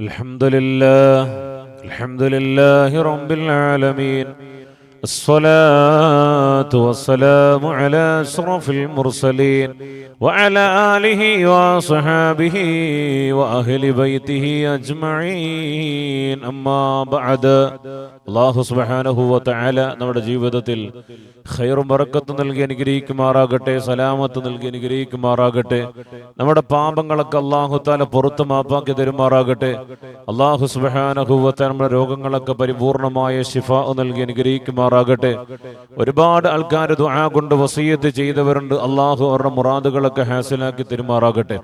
الحمد لله الحمد لله رب العالمين الصلاة والسلام على أشرف المرسلين وعلى آله وصحابه وأهل بيته أجمعين أما بعد അള്ളാഹു സുബ്ഹാനഹു വതആല നമ്മുടെ ജീവിതത്തിൽ ഖൈറും ബറക്കത്തും നൽകി അനുഗ്രഹിക്കുമാറാകട്ടെ സലാമത്ത് നൽകി അനുഗ്രഹിക്കുമാറാകട്ടെ നമ്മുടെ പാപങ്ങളൊക്കെ അള്ളാഹു താല പുറത്ത് മാപ്പാക്കി തരുമാറാകട്ടെ അള്ളാഹു സുബ്ഹാനഹു വതആല നമ്മുടെ രോഗങ്ങളൊക്കെ പരിപൂർണമായ ശിഫ നൽകി അനുഗ്രഹിക്കുമാറാകട്ടെ ഒരുപാട് ആൾക്കാർ ദുആ കൊണ്ട് വസീയത്ത് ചെയ്തവരുണ്ട്. അള്ളാഹു അവരുടെ മുറാദുകളൊക്കെ ഹാസിലാക്കി തെരുമാറാകട്ടെ.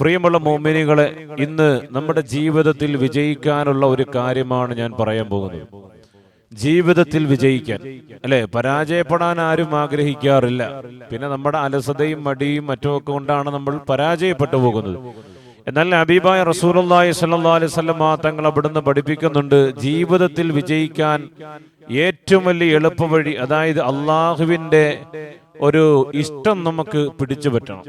പ്രിയമുള്ള മോമിനികളെ ഇന്ന് നമ്മുടെ ജീവിതത്തിൽ വിജയിക്കാനുള്ള ഒരു കാര്യമാണ് ഞാൻ പറയാൻ പോകുന്നത്. ജീവിതത്തിൽ വിജയിക്കാൻ. അല്ലെ? പരാജയപ്പെടാൻ ആരും ആഗ്രഹിക്കാറില്ല. പിന്നെ നമ്മുടെ അലസതയും മടിയും മറ്റുമൊക്കെ കൊണ്ടാണ് നമ്മൾ പരാജയപ്പെട്ടു പോകുന്നത്. എന്നാൽ ഹബീബായ റസൂലുള്ളാഹി സ്വല്ലല്ലാഹു അലൈഹി വസല്ലം തങ്ങൾ അവിടുന്ന് പഠിപ്പിക്കുന്നുണ്ട് ജീവിതത്തിൽ വിജയിക്കാൻ ഏറ്റവും വലിയ എളുപ്പവഴി അതായത് അള്ളാഹുവിന്റെ ഒരു ഇഷ്ടം നമുക്ക് പിടിച്ചു പറ്റണം.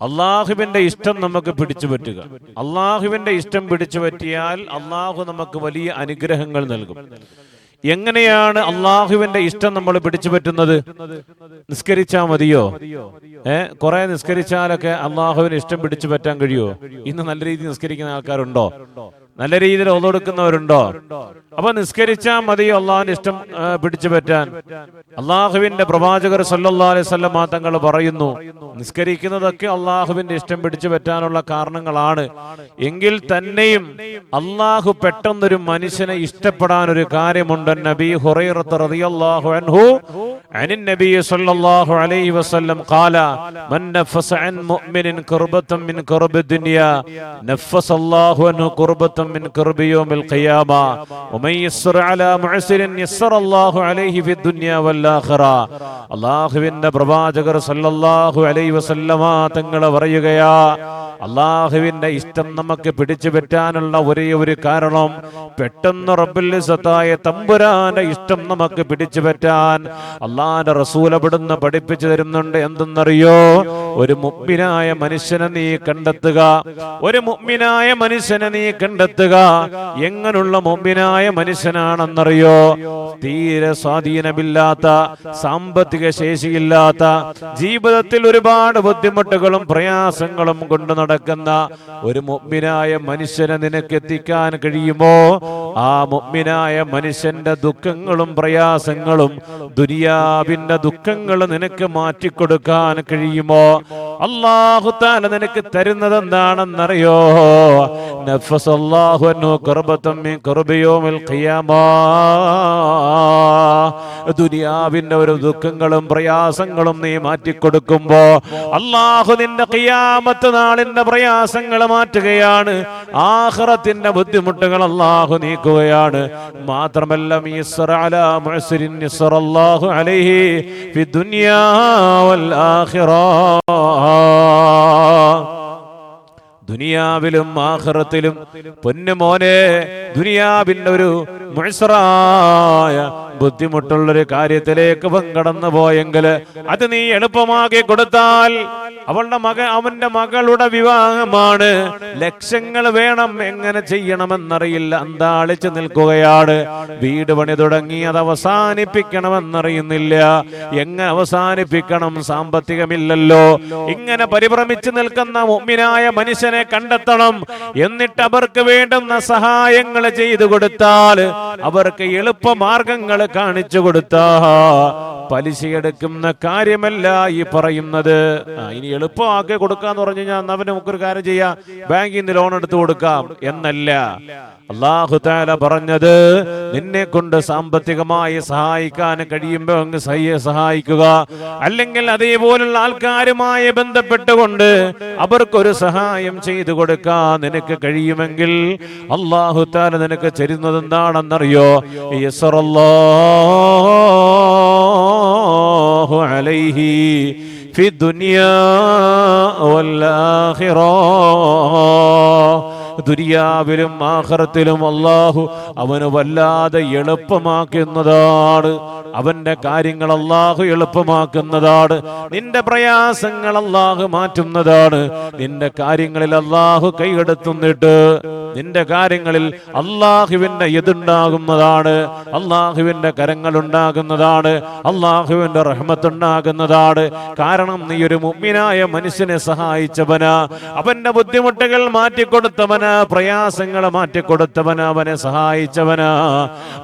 അള്ളാഹുവിന്റെ ഇഷ്ടം നമുക്ക് പിടിച്ചു പറ്റുക. അള്ളാഹുവിന്റെ ഇഷ്ടം പിടിച്ചു പറ്റിയാൽ അള്ളാഹു നമുക്ക് വലിയ അനുഗ്രഹങ്ങൾ നൽകും. എങ്ങനെയാണ് അള്ളാഹുവിന്റെ ഇഷ്ടം നമ്മൾ പിടിച്ചു പറ്റുന്നത്? നിസ്കരിച്ചാ മതിയോ? ഏ? കുറെ നിസ്കരിച്ചാലൊക്കെ അള്ളാഹുവിന് ഇഷ്ടം പിടിച്ചു പറ്റാൻ കഴിയുമോ? ഇന്ന് നല്ല രീതിയിൽ നിസ്കരിക്കുന്ന ആൾക്കാരുണ്ടോ? നല്ല രീതിയിൽ ഒന്നെടുക്കുന്നവരുണ്ടോ അപ്പൊ നിസ്കരിച്ചാ മതിയോ അള്ളാഹുവിന്റെ ഇഷ്ടം ആ, പിടിച്ചു പറ്റാൻ അള്ളാഹുവിന്റെ പ്രവാചകർ സല്ലല്ലാഹു അലൈഹി വസല്ലം തങ്ങൾ പറയുന്നു നിസ്കരിക്കുന്നതൊക്കെ അള്ളാഹുവിന്റെ ഇഷ്ടം പിടിച്ചു പറ്റാനുള്ള കാരണങ്ങളാണ് എങ്കിൽ തന്നെയും അള്ളാഹു പെട്ടെന്നൊരു മനുഷ്യനെ ഇഷ്ടപ്പെടാൻ ഒരു കാര്യമുണ്ട് നബി ഹുറൈറത്ത് റളിയല്ലാഹു അൻഹു عن النبي صلى الله عليه وسلم قال من نفس عن مؤمن كربة من كرب الدنيا نفس الله عنه كربة മിൻ കർബിയോമിൽ ഖിയാമ വമൻ യസ്റ അലാ മുഅസിരിൻ യസ്റ അല്ലാഹു അലൈഹി ഫി ദുനിയ വൽ ആഖിറ അല്ലാഹുവിന്റെ പ്രവാചകർ സല്ലല്ലാഹു അലൈഹി വസല്ലമ തങ്ങൾ പറയുകയാ അല്ലാഹുവിന്റെ ഇഷ്ടം നമുക്ക് പിടിച്ചു പറ്റാനുള്ള ഒരേ ഒരു കാരണം പെട്ടെന്ന് റബ്ബുൽ ഇസ്സത്തായ തമ്പുരാന്റെ ഇഷ്ടം നമുക്ക് പിടിച്ചു പറ്റാൻ അള്ളാന്റെ റസൂൽ അവിടുന്ന് പഠിപ്പിച്ചു തരുന്നുണ്ട്. എന്തെന്നറിയോ? ഒരു മുമ്പിനായ മനുഷ്യനെ നീ കണ്ടെത്തുക. ഒരു മുമ്പിനായ മനുഷ്യനെ നീ കണ്ടെത്തുക. എങ്ങനെയുള്ള മുമ്പിനായ മനുഷ്യനാണെന്നറിയോ? തീരെ സ്വാധീനമില്ലാത്ത സാമ്പത്തിക ശേഷിയില്ലാത്ത ജീവിതത്തിൽ ഒരുപാട് ബുദ്ധിമുട്ടുകളും പ്രയാസങ്ങളും കൊണ്ട് നടക്കുന്ന ഒരു മുമ്പിനായ മനുഷ്യനെ നിനക്ക് എത്തിക്കാൻ കഴിയുമോ? ആ മുമ്പിനായ മനുഷ്യന്റെ ദുഃഖങ്ങളും പ്രയാസങ്ങളും ദുരിയാവിന്റെ ദുഃഖങ്ങൾ നിനക്ക് മാറ്റിക്കൊടുക്കാൻ കഴിയുമോ? അള്ളാഹു താല നിനക്ക് തരുന്നത് എന്താണെന്നറിയോ നഫസ് അല്ലാഹു അൻഹു ഖർബത്തം من ഖർബി യൗമിൽ القيامة ദുനിയാവിന്റെ ഒരു ദുഃഖങ്ങളും പ്രയാസങ്ങളും നീ മാറ്റിക്കൊടുക്കുമ്പോ അള്ളാഹു നിന്റെ ഖിയാമത്ത് നാളിന്റെ പ്രയാസങ്ങൾ മാറ്റുകയാണ്. ആഹ്റത്തിന്റെ ബുദ്ധിമുട്ടുകൾ അള്ളാഹു നീക്കുകയാണ്. മാത്രമല്ല അലൈഹി ഫി ദുനിയാ ആഖിറ. ദുനിയാവിലും ആഖിറത്തിലും പൊന്നുമോനെ ദുനിയാവിന്റെ ഒരു മുഴ്സറായ ബുദ്ധിമുട്ടുള്ളൊരു കാര്യത്തിലേക്ക് പങ്കടന്നു പോയെങ്കിൽ അത് നീ എളുപ്പമാക്കി കൊടുത്താൽ അവളുടെ മക അവന്റെ മകളുടെ വിവാഹമാണ്. ലക്ഷങ്ങൾ വേണം. എങ്ങനെ ചെയ്യണമെന്നറിയില്ല. അന്താളിച്ചു നിൽക്കുകയാണ്. വീട് പണി തുടങ്ങി അത് അവസാനിപ്പിക്കണമെന്നറിയുന്നില്ല. എങ്ങനെ അവസാനിപ്പിക്കണം? സാമ്പത്തികമില്ലല്ലോ. ഇങ്ങനെ പരിഭ്രമിച്ചു നിൽക്കുന്ന മുമ്മിനായ മനുഷ്യനെ കണ്ടെത്തണം. എന്നിട്ട് അവർക്ക് വേണ്ടുന്ന സഹായങ്ങൾ ചെയ്തു കൊടുത്താൽ അവർക്ക് എളുപ്പ മാർഗങ്ങൾ കാണിച്ചു കൊടുത്താ പലിശയെടുക്കുന്ന കാര്യമല്ല ഈ പറയുന്നത്. ഇനി എളുപ്പമാക്കി കൊടുക്കാന്ന് പറഞ്ഞു കഴിഞ്ഞാൽ അവന് നമുക്കൊരു കാര്യം ചെയ്യാം. ബാങ്കിൽ നിന്ന് ലോൺ എടുത്തു കൊടുക്കാം. എന്നല്ല. അള്ളാഹു താല പറഞ്ഞത് നിന്നെ കൊണ്ട് സാമ്പത്തികമായി സഹായിക്കാൻ കഴിയുമ്പോ അങ്ങ് സഹായിക്കുക. അല്ലെങ്കിൽ അതേപോലുള്ള ആൾക്കാരുമായി ബന്ധപ്പെട്ടുകൊണ്ട് അവർക്കൊരു സഹായം ചെയ്തു കൊടുക്കാൻ നിനക്ക് കഴിയുമെങ്കിൽ അള്ളാഹു താല നിനക്ക് ചെരുന്നത് എന്താണെന്നറിയോ الله عليه في الدنيا والآخرة. ദുരിയാവിലും ആഖിറത്തിലും അള്ളാഹു അവന് വല്ലാതെ എളുപ്പമാക്കുന്നതാണ്. അവന്റെ കാര്യങ്ങൾ അള്ളാഹു എളുപ്പമാക്കുന്നതാണ്. നിന്റെ പ്രയാസങ്ങൾ അള്ളാഹു മാറ്റുന്നതാണ്. നിന്റെ കാര്യങ്ങളിൽ അള്ളാഹു കൈയെടുത്തുന്നിട്ട് നിന്റെ കാര്യങ്ങളിൽ അള്ളാഹുവിന്റെ എതുണ്ടാകുന്നതാണ് അള്ളാഹുവിന്റെ കരങ്ങൾ ഉണ്ടാകുന്നതാണ് അള്ളാഹുവിന്റെ റഹ്മത്തുണ്ടാകുന്നതാണ്. കാരണം നീ ഒരു മുമ്മിനായ മനുഷ്യനെ സഹായിച്ചവനാ. അവന്റെ ബുദ്ധിമുട്ടുകൾ മാറ്റിക്കൊടുത്തവനാ. പ്രയാസങ്ങൾ മാറ്റിക്കൊടുത്തവനാ അവനെ സഹായിച്ചവനാ.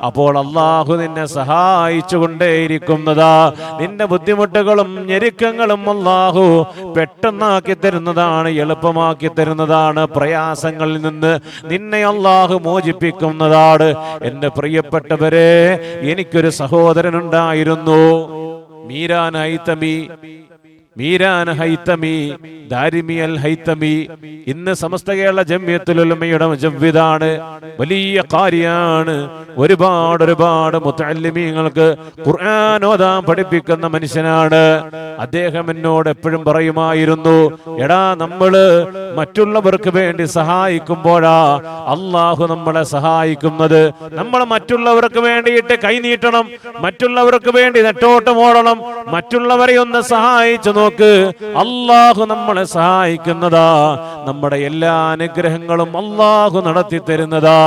അപ്പോൾ അള്ളാഹു നിന്നെ സഹായിച്ചു കൊണ്ടേയിരിക്കുന്നതാ നിന്റെ ബുദ്ധിമുട്ടുകളും ഞെരുക്കങ്ങളും അള്ളാഹു പെട്ടെന്നാക്കി തരുന്നതാണ് എളുപ്പമാക്കി തരുന്നതാണ് പ്രയാസങ്ങളിൽ നിന്ന് നിന്നെ അള്ളാഹു മോചിപ്പിക്കുന്നതാണ്. എന്റെ പ്രിയപ്പെട്ടവരെ എനിക്കൊരു സഹോദരനുണ്ടായിരുന്നു. മീരാൻ ഹൈത്തമി മീരാൻ ഹൈത്തമി ദാരിമിയൽ ഹൈത്തമി ഇന്ന് സമസ്ത കേരള ജമ്യത്തുലുമയുടെ ജവ്വിതാണ് വലിയ കാര്യാണ്. ഒരുപാട് ഒരുപാട് മുത്തല്ലിമീങ്ങൾക്ക് ഖുർആൻ ഓതാൻ പഠിപ്പിക്കുന്ന മനുഷ്യനാണ്. അദ്ദേഹം എന്നോട് എപ്പോഴും പറയുമായിരുന്നു എടാ നമ്മൾ മറ്റുള്ളവർക്ക് വേണ്ടി സഹായിക്കുമ്പോഴാ അള്ളാഹു നമ്മളെ സഹായിക്കുന്നത്. നമ്മൾ മറ്റുള്ളവർക്ക് വേണ്ടിയിട്ട് കൈനീട്ടണം മറ്റുള്ളവർക്ക് വേണ്ടി നെട്ടോട്ടം ഓടണം മറ്റുള്ളവരെ ഒന്ന് സഹായിച്ചു നോക്ക്. അള്ളാഹു നമ്മളെ സഹായിക്കുന്നതാ. നമ്മുടെ എല്ലാ അനുഗ്രഹങ്ങളും അള്ളാഹു നടത്തി തരുന്നതാ.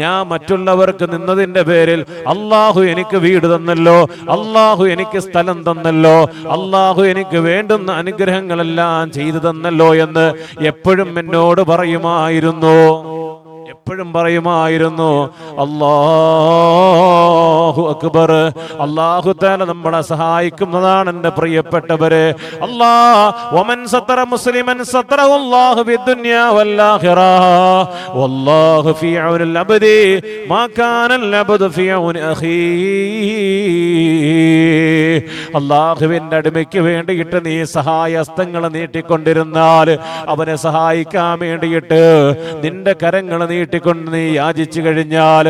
ഞാൻ മറ്റുള്ളവർക്ക് നിന്നതിന്റെ പേരിൽ അള്ളാഹു എനിക്ക് വീട് തന്നല്ലോ. അള്ളാഹു എനിക്ക് സ്ഥലം തന്നല്ലോ. അള്ളാഹു എനിക്ക് വേണ്ടുന്ന അനുഗ്രഹങ്ങളെല്ലാം ചെയ്തു തന്നല്ലോ എന്ന് എപ്പോഴും എന്നോട് പറയുമായിരുന്നു. എപ്പോഴും പറയുമായിരുന്നു അല്ലാഹു അക്ബർ അള്ളാഹു താല നമ്മളെ സഹായിക്കുന്നതാണ് എന്റെ പ്രിയപ്പെട്ടവരെ. അല്ലാ വമൻ സത്തറ മുസ്ലിമൻ സത്തറ അല്ലാഹു ബിദ്ദുനിയ വല്ലാഖിറ വല്ലാഹു ഫീ ഔനിൽ അബ്ദി മാ കാനൽ അബ്ദു ഫീ ഔനി അഖീ. അള്ളാഹുവിന്റെ അടിമയ്ക്ക് വേണ്ടിയിട്ട് നീ സഹായസ്തങ്ങൾ നീട്ടിക്കൊണ്ടിരുന്നാൽ അവനെ സഹായിക്കാൻ വേണ്ടിയിട്ട് നിന്റെ കരങ്ങൾ നീട്ടിക്കൊണ്ട് നീ യാചിച്ചു കഴിഞ്ഞാൽ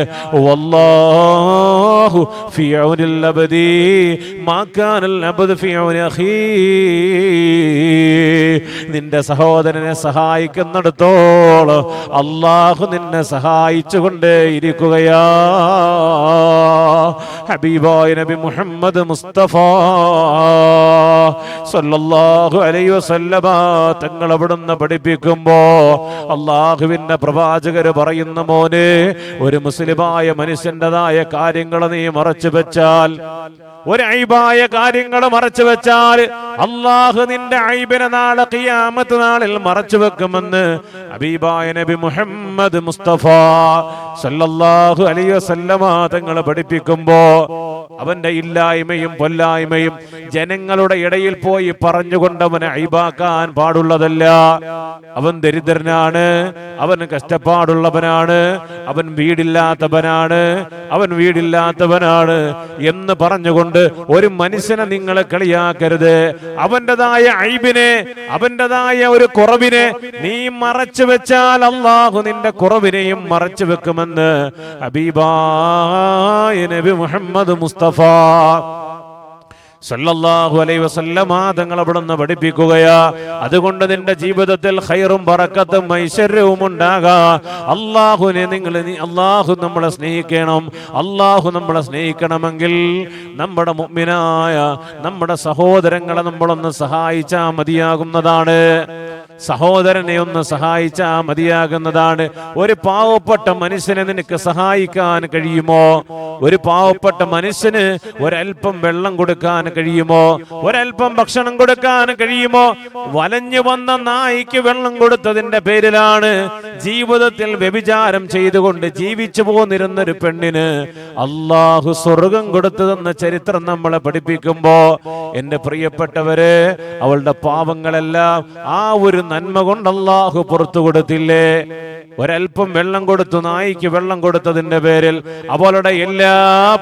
നിന്റെ സഹോദരനെ സഹായിക്കുന്നിടത്തോളം അള്ളാഹു നിന്നെ സഹായിച്ചുകൊണ്ടേ ഇരിക്കുകയാ. ഹബീബായ നബി മുഹമ്മദ് മുസ്തഫ സല്ലല്ലാഹു അലൈഹി വസല്ലമ തങ്ങൾ അവിടുന്ന് പഠിപ്പിക്കുമ്പോ അള്ളാഹുവിന്റെ പ്രവാചകര് പറയുന്ന മോനെ ഒരു മുസ്ലിമായ മനുഷ്യന്റെതായ കാര്യങ്ങൾ നീ മറച്ചു വെച്ചാൽ ഒരു ഐബായ കാര്യങ്ങൾ മറച്ചു വെച്ചാൽ അള്ളാഹു നിന്റെ ഐബിനെ നാളെ കിയാമത്ത് നാളിൽ മറച്ചു വെക്കുമെന്ന് ഹബീബായ നബി മുഹമ്മദ് മുസ്തഫ സല്ലല്ലാഹു അലൈഹി വസല്ലമ തങ്ങൾ പഠിപ്പിക്കുമ്പോ അവന്റെ ഇല്ലായ്മയും പൊല്ലായ്മയും ജനങ്ങളുടെ ഇടയിൽ പോയി പറഞ്ഞുകൊണ്ട് അവനെ അയിബാക്കാൻ പാടുള്ളതല്ല. അവൻ ദരിദ്രനാണ്. അവൻ കഷ്ടപ്പാടുള്ളവനാണ് അവൻ വീടില്ലാത്തവനാണ്. അവൻ വീടില്ലാത്തവനാണ് എന്ന് പറഞ്ഞുകൊണ്ട് ഒരു മനുഷ്യനെ നിങ്ങൾ കളിയാക്കരുത്. അവന്റെതായ അഴിബിനെ അവന്റെതായ ഒരു കുറവിനെ നീ മറച്ചു വെച്ചാൽ അള്ളാഹു നിന്റെ കുറവിനെയും മറച്ചു വെക്കുമെന്ന് ഹബീബായ നബി മുഹമ്മദ് മുസ്തഫ സല്ലല്ലാഹു അലൈഹി വസല്ലമ തങ്ങൾ അവിടുന്ന് പഠിപ്പിക്കുകയാ. അതുകൊണ്ട് നിന്റെ ജീവിതത്തിൽ ഖൈറും ബറക്കത്തും ഐശ്വര്യവും ഉണ്ടാകാ. അള്ളാഹുവിനെ നിങ്ങൾ അള്ളാഹു നമ്മളെ സ്നേഹിക്കണം. അള്ളാഹു നമ്മളെ സ്നേഹിക്കണമെങ്കിൽ നമ്മുടെ മുഅ്മിനായ നമ്മുടെ സഹോദരങ്ങളെ നമ്മളൊന്ന് സഹായിച്ചാൽ മതിയാകുന്നതാണ്. സഹോദരനെ ഒന്ന് സഹായിച്ചാ മതിയാകുന്നതാണ്. ഒരു പാവപ്പെട്ട മനുഷ്യനെ നിനക്ക് സഹായിക്കാൻ കഴിയുമോ? ഒരു പാവപ്പെട്ട മനുഷ്യന് ഒരൽപ്പം വെള്ളം കൊടുക്കാൻ കഴിയുമോ? ഒരൽപ്പം ഭക്ഷണം കൊടുക്കാൻ കഴിയുമോ? വലഞ്ഞു വന്ന നായിക്ക് വെള്ളം കൊടുത്തതിന്റെ പേരിലാണ് ജീവിതത്തിൽ വ്യഭിചാരം ചെയ്തുകൊണ്ട് ജീവിച്ചു പോന്നിരുന്ന ഒരു പെണ്ണിന് അള്ളാഹു സ്വർഗം കൊടുത്തതെന്ന ചരിത്രം നമ്മളെ പഠിപ്പിക്കുമ്പോ എന്റെ പ്രിയപ്പെട്ടവര് അവളുടെ പാവങ്ങളെല്ലാം ആ ഒരു നന്മ കൊണ്ട് അള്ളാഹു പുറത്തു കൊടുത്തില്ലേ? ഒരൽപ്പം വെള്ളം കൊടുത്തു നായിക്ക് വെള്ളം കൊടുത്തതിന്റെ പേരിൽ അവളുടെ എല്ലാ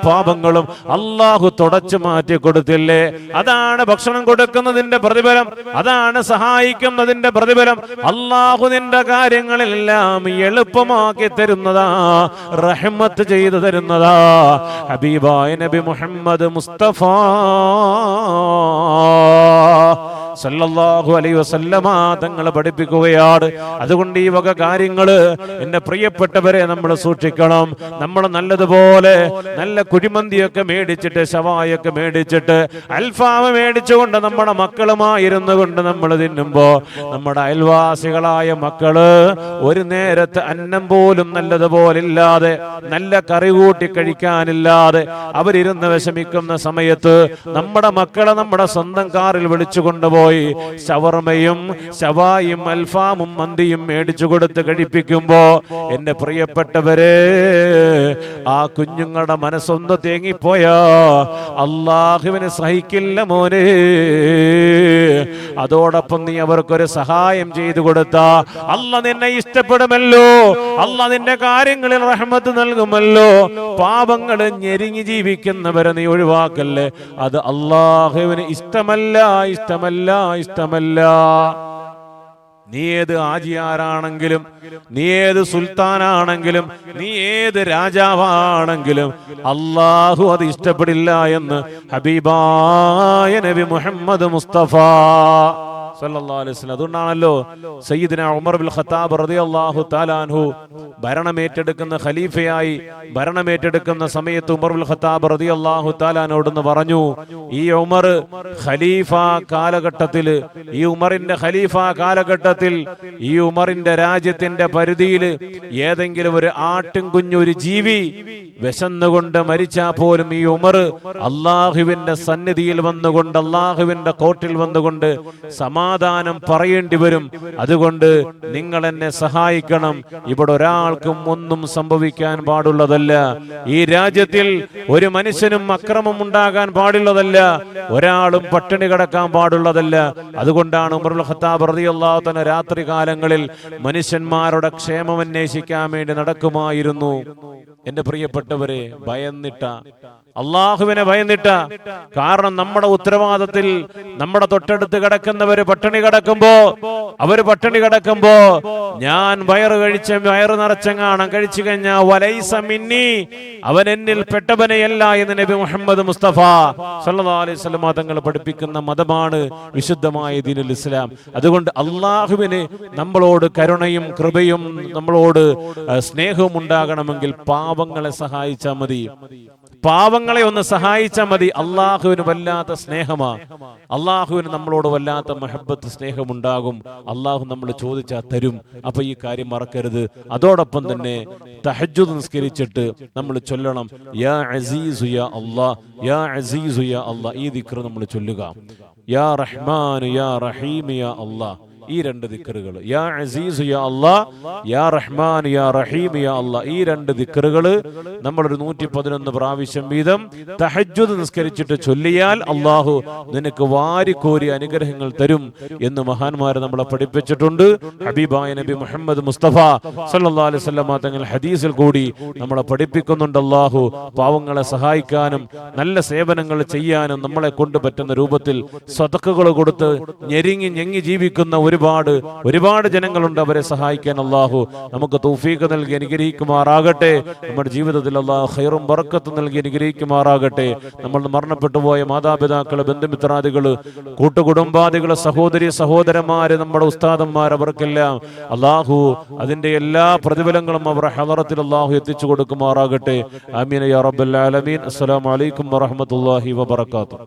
പാപങ്ങളും അള്ളാഹു തുടച്ചു മാറ്റി കൊടുത്തില്ലേ? അതാണ് ഭക്ഷണം കൊടുക്കുന്നതിന്റെ പ്രതിഫലം അതാണ് സഹായിക്കുന്നതിന്റെ പ്രതിഫലം. അള്ളാഹു നിന്റെ കാര്യങ്ങളെല്ലാം എളുപ്പമാക്കി തരുന്നതാ റഹ്മത്ത് ചെയ്തു തരുന്നതാ. ഹബീബായ നബി മുഹമ്മദ് മുസ്തഫ. സല്ലല്ലാഹു അലൈ വസല്ലമ തങ്ങളെ പഠിപ്പിക്കുകയാണ്. അതുകൊണ്ട് ഈ വക കാര്യങ്ങൾ എന്റെ പ്രിയപ്പെട്ടവരെ നമ്മൾ സൂക്ഷിക്കണം. നമ്മൾ നല്ലതുപോലെ നല്ല കുഴിമന്തിയൊക്കെ മേടിച്ചിട്ട് ശവായൊക്കെ മേടിച്ചിട്ട് അൽഫാമ മേടിച്ചുകൊണ്ട് നമ്മുടെ മക്കളുമായിരുന്നു കൊണ്ട് നമ്മൾ തിന്നുമ്പോ നമ്മുടെ അയൽവാസികളായ മക്കൾ ഒരു നേരത്തെ അന്നം പോലും നല്ലതുപോലെ ഇല്ലാതെ നല്ല കറി കൂട്ടി കഴിക്കാനില്ലാതെ അവരിരുന്ന് വിഷമിക്കുന്ന സമയത്ത് നമ്മുടെ മക്കളെ നമ്മുടെ സ്വന്തം കാറിൽ വിളിച്ചു കൊണ്ടുപോയി ഷവർമയും ഷവായും അൽഫാമും മന്തിയും മേടിച്ചു കൊടുത്ത് കഴിപ്പിക്കുമ്പോ എന്റെ പ്രിയപ്പെട്ടവരെ ആ കുഞ്ഞുങ്ങളുടെ മനസ്സൊന്ന് തേങ്ങിപ്പോയാ. അള്ളാഹുവിന് സഹിക്കില്ല മോനെ. അതോടൊപ്പം നീ അവർക്കൊരു സഹായം ചെയ്തു കൊടുത്ത. അല്ല നിന്നെ ഇഷ്ടപ്പെടുമല്ലോ. അല്ല നിന്റെ കാര്യങ്ങളിൽ റഹ്മത്ത് നൽകുമല്ലോ. പാപങ്ങൾ ഞെരിഞ്ഞു ജീവിക്കുന്നവരെ നീ ഒഴിവാക്കല്ലേ. അത് അള്ളാഹുവിന് ഇഷ്ടമല്ല ഇഷ്ടമല്ല ഇഷ്ടമല്ല. നീ ഏത് ആജിയാരാണെങ്കിലും നീ ഏത് സുൽത്താനാണെങ്കിലും നീ ഏത് രാജാവാണെങ്കിലും അള്ളാഹു അത് ഇഷ്ടപ്പെടില്ല എന്ന് ഹബീബായ നബി മുഹമ്മദ് മുസ്തഫ അതുകൊണ്ടാണല്ലോ സയ്യിദ്ന ഉമർ ബിൻ ഖത്താബ് റളിയല്ലാഹു ഭരണമേറ്റെടുക്കുന്ന ഖലീഫയായി ഭരണമേറ്റെടുക്കുന്ന സമയത്ത് ഉമർ ബിൻ ഖത്താബ് റളിയല്ലാഹു തആല പറഞ്ഞു ഈ ഉമർ ഖലീഫ കാലഘട്ടത്തിൽ ഈ ഉമറിന്റെ ഖലീഫ കാലഘട്ടത്തിൽ ഈ ഉമറിന്റെ രാജ്യത്തിന്റെ പരിധിയിൽ ഏതെങ്കിലും ഒരു ആട്ടും കുഞ്ഞൊരു ജീവി വിശന്നുകൊണ്ട് മരിച്ചാൽ പോലും ഈ ഉമർ അള്ളാഹുവിന്റെ സന്നിധിയിൽ വന്നുകൊണ്ട് അള്ളാഹുവിന്റെ കോട്ടിൽ വന്നുകൊണ്ട് സമാധാനം പറയേണ്ടി വരും. അതുകൊണ്ട് നിങ്ങൾ എന്നെ സഹായിക്കണം. ഇവിടെ ഒരാൾക്കും ഒന്നും സംഭവിക്കാൻ പാടുള്ളതല്ല. ഈ രാജ്യത്തിൽ ഒരു മനുഷ്യനും അക്രമം ഉണ്ടാകാൻ പാടുള്ളതല്ല. ഒരാളും പട്ടിണി കിടക്കാൻ പാടുള്ളതല്ല. അതുകൊണ്ടാണ് ഉമറുൽ ഖത്താബ് റളിയല്ലാഹു തന്നെ രാത്രി കാലങ്ങളിൽ മനുഷ്യന്മാരുടെ ക്ഷേമം അന്വേഷിക്കാൻ വേണ്ടി നടക്കുമായിരുന്നു. എന്റെ പ്രിയപ്പെട്ടവരെ ഭയന്നിട്ട അള്ളാഹുവിനെ ഭയന്നിട്ട. കാരണം നമ്മുടെ ഉത്തരവാദത്തിൽ നമ്മുടെ തൊട്ടടുത്ത് കിടക്കുന്നവര് പട്ടിണി കിടക്കുമ്പോ അവർ പട്ടിണി കിടക്കുമ്പോ ഞാൻ വയറ് കഴിച്ച വയറ് നിറച്ചങ്ങാണം കഴിച്ചു കഴിഞ്ഞ വലൈസ മിന്നി. അവൻ എന്നിൽ പെട്ടവനെയല്ല എന്ന് നബി മുഹമ്മദ് മുസ്തഫ സല്ലല്ലാഹു അലൈഹി തങ്ങൾ പഠിപ്പിക്കുന്ന മതമാണ് വിശുദ്ധമായ ദീനുൽ ഇസ്ലാം. അതുകൊണ്ട് അള്ളാഹുവിന് നമ്മളോട് കരുണയും കൃപയും നമ്മളോട് സ്നേഹവും ഉണ്ടാകണമെങ്കിൽ പാപങ്ങളെ സഹായിച്ചാൽ മതി. പാവങ്ങളെ ഒന്ന് സഹായിച്ചാൽ മതി. അള്ളാഹുവിന് വല്ലാത്ത സ്നേഹമാ. അള്ളാഹുവിന് നമ്മളോട് വല്ലാത്ത മഹബത്ത് സ്നേഹമുണ്ടാകും. അള്ളാഹു നമ്മൾ ചോദിച്ചാൽ തരും. അപ്പൊ ഈ കാര്യം മറക്കരുത്. അതോടൊപ്പം തന്നെ തഹജ്ജുദ് നിസ്കരിച്ചിട്ട് നമ്മൾ ചൊല്ലണം. യാ അസീസു യാ അള്ളാ യാ അസീസു യാ അള്ളാ ഈ ദിക്ർ നമ്മൾ ചൊല്ലുക. യാ റഹ്മാൻ യാ റഹീം യാ അല്ലാ ഈ രണ്ട് ദിക്കറുകൾ. യാ അസീസ് യാ അല്ലാ യാ റഹ്മാൻ യാ റഹീം യാ അല്ലാ. ഈ രണ്ട് ദിക്കറുകൾ നമ്മൾ ഒരു നൂറ്റി പതിനൊന്ന് പ്രാവശ്യം വീതം തഹജ്ജുദ് നിസ്കരിച്ചിട്ട് ചൊല്ലിയാൽ അള്ളാഹു നിനക്ക് വാരിക്കോരി അനുഗ്രഹങ്ങൾ തരും എന്ന് മഹാന്മാരെ നമ്മളെ പഠിപ്പിച്ചിട്ടുണ്ട്. ഹബീബായ നബി മുഹമ്മദ് മുസ്തഫ സല്ലല്ലാഹു അലൈഹി വസല്ലം തങ്ങൾ ഹദീസിൽ കൂടി നമ്മളെ പഠിപ്പിക്കുന്നുണ്ട് അള്ളാഹു പാവങ്ങളെ സഹായിക്കാനും നല്ല സേവനങ്ങൾ ചെയ്യാനും നമ്മളെ കൊണ്ട് പറ്റുന്ന രൂപത്തിൽ സ്വതക്കുകൾ കൊടുത്ത് ഞെരിങ്ങി ഞെങ്ങി ജീവിക്കുന്ന ഒരുപാട് ഒരുപാട് ജനങ്ങളുണ്ട് അവരെ സഹായിക്കാൻ അള്ളാഹു നമുക്ക് തൗഫീഖ് നൽകി അനുഗ്രഹിക്കുമാറാകട്ടെ. നമ്മുടെ ജീവിതത്തിൽ അള്ളാഹു ഹൈറും ബർക്കത്ത് നൽകി അനുഗ്രഹിക്കുമാറാകട്ടെ. നമ്മൾ മരണപ്പെട്ടു പോയ മാതാപിതാക്കൾ ബന്ധുമിത്രാദികൾ കൂട്ടുകുടുംബാദികൾ സഹോദരി സഹോദരന്മാര് നമ്മുടെ ഉസ്താദന്മാർ അവർക്കെല്ലാം അള്ളാഹു അതിന്റെ എല്ലാ പ്രതിഫലങ്ങളും അവർ ഹലറത്തിൽ അള്ളാഹു എത്തിച്ചു കൊടുക്കുമാറാകട്ടെ. അമീൻ യാ റബ്ബൽ ആലമീൻ. അസ്സലാമു അലൈക്കും വറഹ്മത്തുള്ളാഹി വബറകാതുഹു.